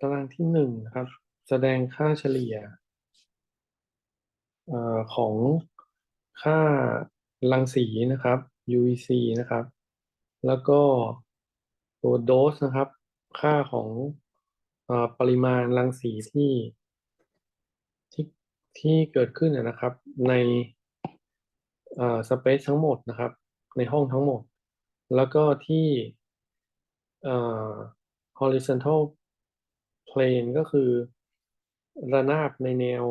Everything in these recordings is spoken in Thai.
ตารางที่หนึ่งนะครับ แสดงค่าเฉลี่ยอของค่ารังสีนะครับ UVC นะครับ แล้วก็ตัวโดสนะครับ ค่าของอปริมาณรังสีที่ที่ที่เกิดขึ้นนะครับ ในสเปซทั้งหมดนะครับ ในห้องทั้งหมด แล้วก็ที่ horizontal เอ่อ horizontal plane ก็คือระนาบในแนว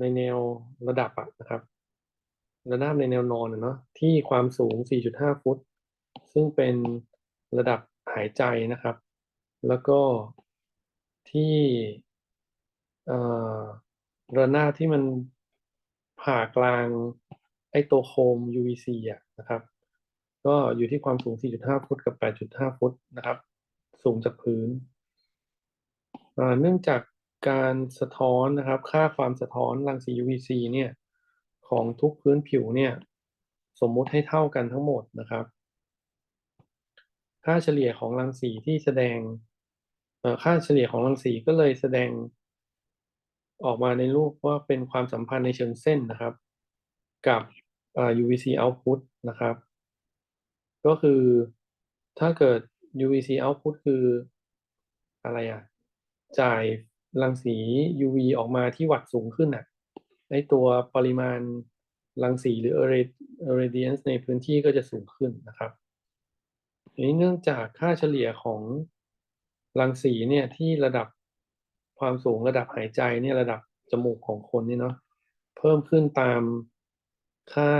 ในแนวระดับอะนะครับระนาบในแนวนอนเนาะที่ความสูง 4.5 ฟุต ซึ่งเป็นระดับหายใจนะครับ แล้วก็ที่ระนาบที่มันผ่ากลางไอ้ตัวโคม UVC อะนะครับ ก็อยู่ที่ความสูง 4.5 ฟุตกับ 8.5 ฟุตนะครับ สูงจากพื้น เนื่องจากการสะท้อนนะครับ ค่าความสะท้อนรังสี UVC เนี่ยของทุกพื้นผิวเนี่ยสมมุติให้เท่ากันทั้งหมดนะครับ ค่าเฉลี่ยของรังสีที่แสดงค่าเฉลี่ยของรังสีก็เลยแสดงออกมาในรูปว่าเป็นความสัมพันธ์ในเชิงเส้นนะครับ กับ UVC output นะครับ ก็คือถ้าเกิด UVC output คืออะไรอะ จ่ายรังสี UV ออกมาที่วัตต์สูงขึ้นอะไอตัวปริมาณรังสีหรือ irradiance ในพื้นที่ก็จะสูงขึ้นนะครับนี้เนื่องจากค่าเฉลี่ยของรังสีเนี่ยที่ระดับความสูงระดับหายใจเนี่ยระดับจมูกของคนนี่เนาะเพิ่มขึ้นตามค่า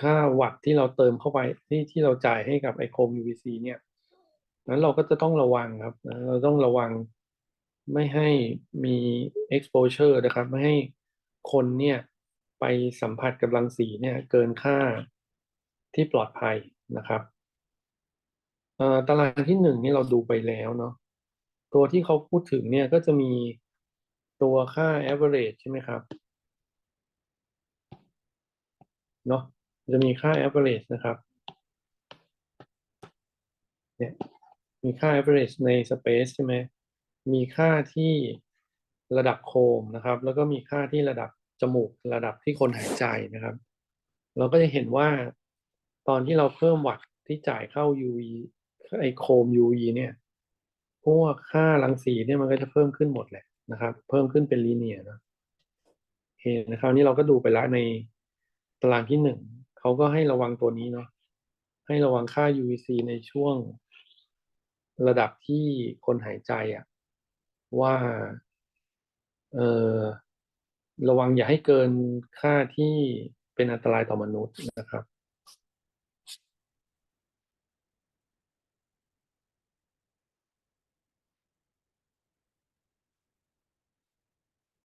ค่าวัตต์ที่เราเติมเข้าไปที่ที่เราจ่ายให้กับไอโคม UVC เนี่ย นั้นเราก็จะต้องระวังครับเราต้องระวังไม่ให้มี exposure นะครับ ไม่ให้คนเนี่ยไปสัมผัสกับรังสีเนี่ยเกินค่าที่ปลอดภัยนะครับตารางที่หนึ่งนี่เราดูไปแล้วเนาะตัวที่เขาพูดถึงเนี่ยก็จะมีตัวค่า average ใช่ไหมครับเนาะจะมีค่า average นะครับเนี่ย มีค่า average ใน space ใช่ไหมมีค่าที่ระดับโคมนะครับ แล้วก็มีค่าที่ระดับจมูกระดับที่คนหายใจนะครับ เราก็จะเห็นว่าตอนที่เราเพิ่มวัตที่จ่ายเข้า UV ไอโคม UV เนี่ยพวกค่ารังสีเนี่ยมันก็จะเพิ่มขึ้นหมดแหละนะครับ เพิ่มขึ้นเป็นลีเนียนะโอเคนะครับนี่เราก็ดูไปแล้วในตารางที่หนึ่งเขาก็ให้ระวังตัวนี้เนาะให้ระวังค่า UVC ในช่วง ระดับที่คนหายใจอะว่าเออระวังอย่าให้เกินค่าที่เป็นอันตรายต่อมนุษย์นะครับ